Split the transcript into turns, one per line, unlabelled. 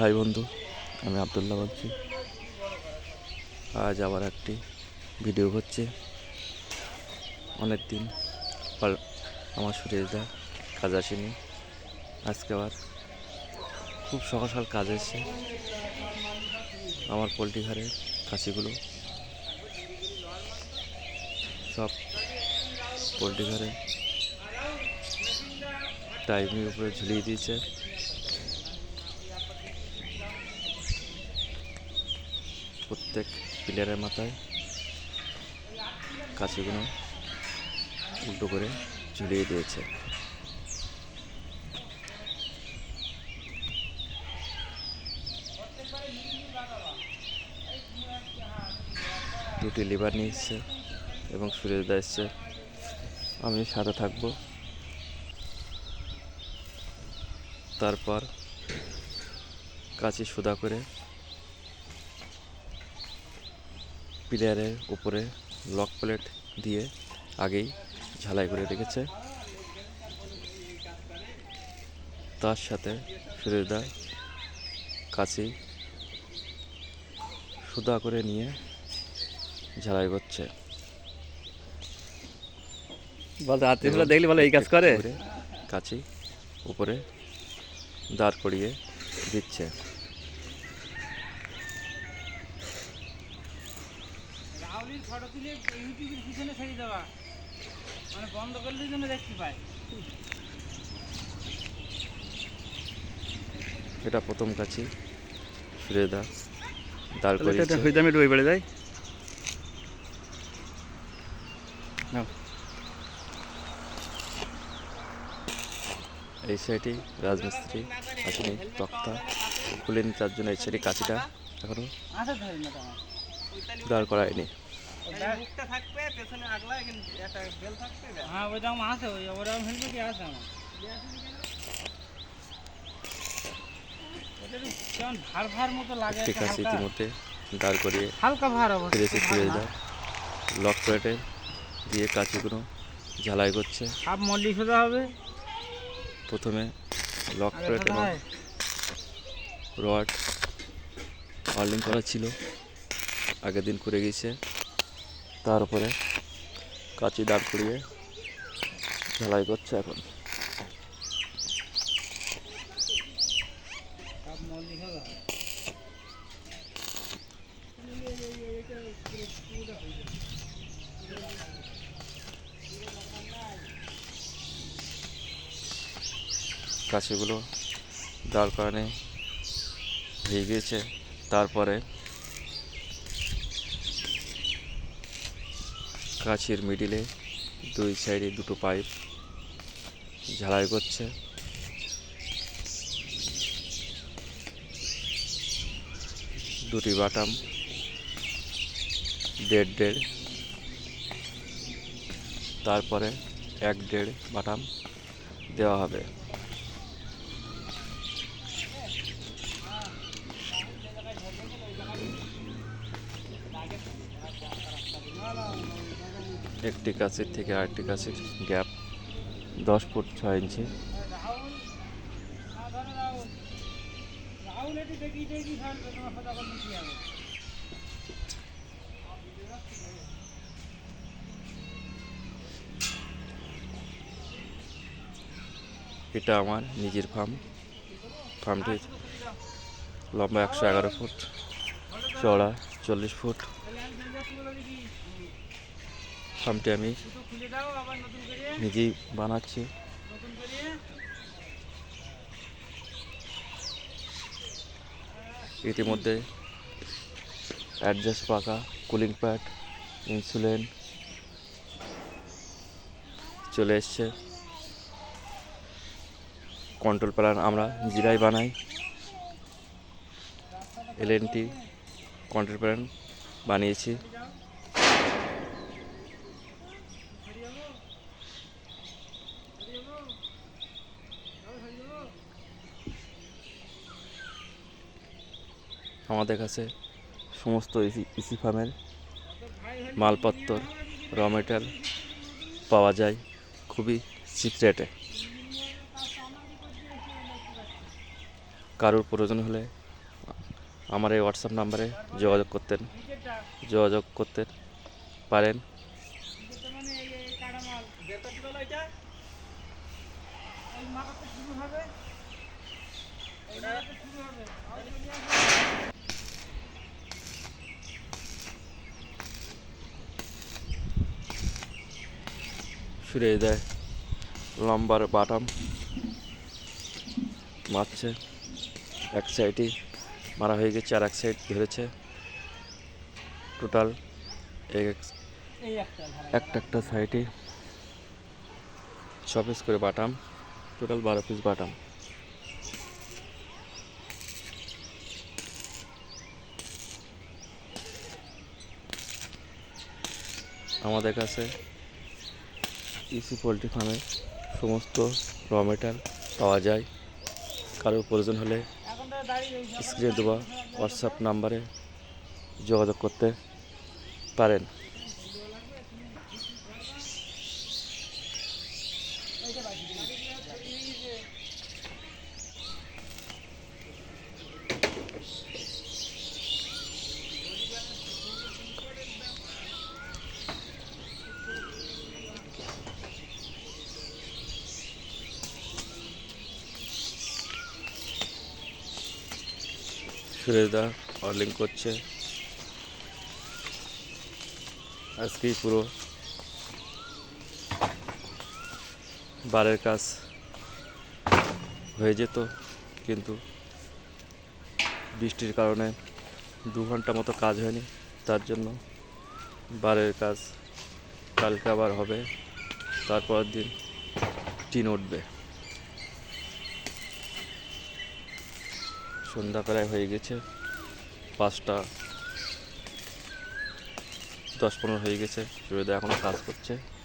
High বন্ধু, আমি আবদুল্লাহ বলছি। আজ আবার একটি ভিডিও হচ্ছে। অনেক দিন আমার সুরেশদা কাজ আসেনি। আজকে আবার খুব সকাল সকাল কাজ এসছে। আমার পোলট্রি ঘরের খাসিগুলো সব পোলট্রি ঘরে টাইমের উপরে ঝুলিয়ে দিয়েছে। প্রত্যেক প্লেয়ারের মাথায় কাছিগুলো উল্টো করে ঝুলিয়ে দিয়েছে। দুটি লিভার নিয়ে এসছে এবং সুরেশ দা এসছে। আমি সাথে থাকব। তারপর কাঁচি সুদা করে প্লেয়ারের উপরে লক প্লেট দিয়ে আগেই ঝালাই করে রেখেছে। তার সাথে সুরেশদা কাছি সুদা করে নিয়ে ঝালাই করছে।
বলতে আত্মীয়গুলো দেখলি বলে এই কাজ করে?
কাছি উপরে দাঁড় করিয়ে দিচ্ছে।
ফটো তুলে ইউটিউবের পিছনে ছেড়ে দেওয়া। মানে বন্ধ করলে যেন দেখতে পায়
এটা প্রথম কাছি সুরেশদা দাঁড়
তাহলে এটা আমি ডুবে বেড়ে নাও।
এই সাইডে রাজমিস্ত্রি আসেনি তক্তা খুলে নি তার জন্য এই সাইডে কাঁচিটা এখনও
আচ্ছা ধরে না
দাঁড় করায়নি।
মুখটা থাকবে পেছনে আগলা একটা বেল থাকবে হ্যাঁ আছে ওই ওরকম আছে আমার?
ইতিমধ্যে দাঁড় করিয়ে
হালকা ভার না।
লক প্লেটে দিয়ে কাঁচিগুলো ঝালাই করছে।
সব মল্লি সোজা হবে।
প্রথমে লক প্লেট এবং রড ওয়ার্লিং করা ছিল। আগের দিন করে গিয়েছে। তার উপরে কাঁচি দাঁড় করিয়ে ঝালাই করছে এখন। কাঁচিগুলো দাঁড় করানে গিয়েছে তারপরে কাছির মিডিলে দুই সাইডে দুটো পাইপ ঝালাই করছে। দুটি বাটাম, দেড় দেড়, তারপরে এক দেড় বাটাম দেওয়া হবে। একটি কাছের থেকে আরেকটি কাছের গ্যাপ দশ ফুট ছয় ইঞ্চি। এটা আমার নিজের ফার্ম ফার্মটির লম্বা একশো এগারো ফুট চড়া চল্লিশ ফুট। ফার্মটি আমি নিজেই বানাচ্ছি। ইতিমধ্যে অ্যাডজাস্ট পাকা কুলিং প্যাড, ইনসুলিন চলে এসছে। কন্ট্রোল প্ল্যান আমরা নিজেরাই বানাই। এলএনটি কন্ট্রোল প্ল্যান বানিয়েছি। আমাদের কাছে সমস্ত ইসি ইসি ফার্মের মালপত্র র মেটেরিয়াল পাওয়া যায় খুবই চিপ রেটে কারোর প্রয়োজন হলে আমার এই হোয়াটসঅ্যাপ নাম্বারে যোগাযোগ করতেন, যোগাযোগ করতে পারেন।
মানে
ফিরে দেয়। লম্বার বাটাম মারছে। এক সাইডই মারা হয়ে গেছে আর এক সাইড ধরেছে। টোটাল
একটা
একটা সাইডে ছ পিস করে বাটাম। টোটাল বারো পিস বাটাম। আমাদের কাছে ইসি পোলট্রি ফার্মে সমস্ত র পাওয়া যায়। কারোর প্রয়োজন হলে স্ক্রিনে দেওয়া হোয়াটসঅ্যাপ নাম্বারে যোগাযোগ করতে পারেন। সুরেশদা অর্লিং করছে। আজকেই পুরো বারের কাজ হয়ে যেত, কিন্তু বৃষ্টির কারণে দু ঘণ্টা মতো কাজ হয়নি, তার জন্য বারের কাজ কালকে আবার হবে, তারপরের দিন টিন উঠবে। সন্ধ্যা প্রায় হয়ে গেছে। পাঁচটা দশ পনেরো হয়ে গেছে। সুরেদা এখনও কাজ করছে।